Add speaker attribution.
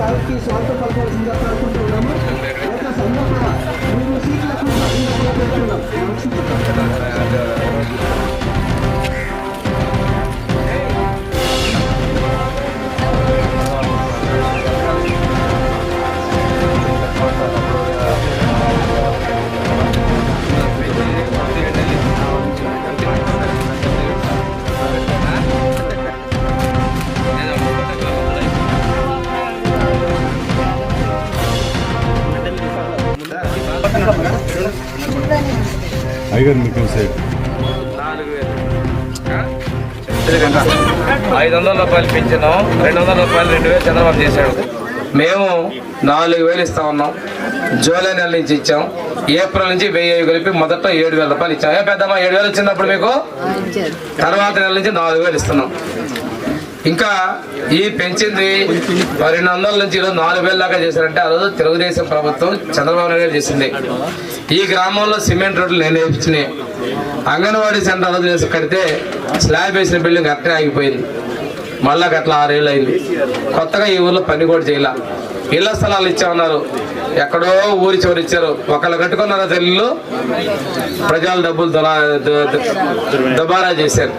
Speaker 1: sabe que só está fazendo
Speaker 2: ఐగర్ మీకు side
Speaker 3: ఐదు వందల రూపాయలు పెంచాను. రెండు వందల రూపాయలు రెండు వేలు చంద్రబాబు చేశాడు. మేము నాలుగు వేలు ఇస్తా ఉన్నాం. జూలై నెల నుంచి ఇచ్చాం. ఏప్రిల్ నుంచి వెయ్యి కలిపి మొదట ఏడు వేల రూపాయలు ఇచ్చాం. ఏ పెద్దమ్మా ఏడు వేలు వచ్చినప్పుడు మీకు? తర్వాత నెల నుంచి నాలుగు వేలు ఇస్తున్నాం. ఇంకా ఈ పెంచింది రెండు వందల నుంచి ఈరోజు నాలుగు వేల దాకా చేశారంటే ఆ రోజు తెలుగుదేశం ప్రభుత్వం చంద్రబాబు నాయుడు గారు చేసింది. ఈ గ్రామంలో సిమెంట్ రోడ్లు నేను వేయించినాయి అంగన్వాడీ సెంటర్ ఆ రోజు వేసి కడితే స్లాబ్ వేసిన బిల్డింగ్ అట్టే ఆగిపోయింది. మళ్ళా అట్లా ఆరేళ్ళు అయింది. కొత్తగా ఈ ఊర్లో పని కూడా చేయాల. ఇళ్ళ స్థలాలు ఇచ్చామన్నారు. ఎక్కడో ఊరి చివరి ఇచ్చారు. ఒకళ్ళు కట్టుకున్నారా తెల్లు ప్రజల డబ్బులు దుబారా చేశారు.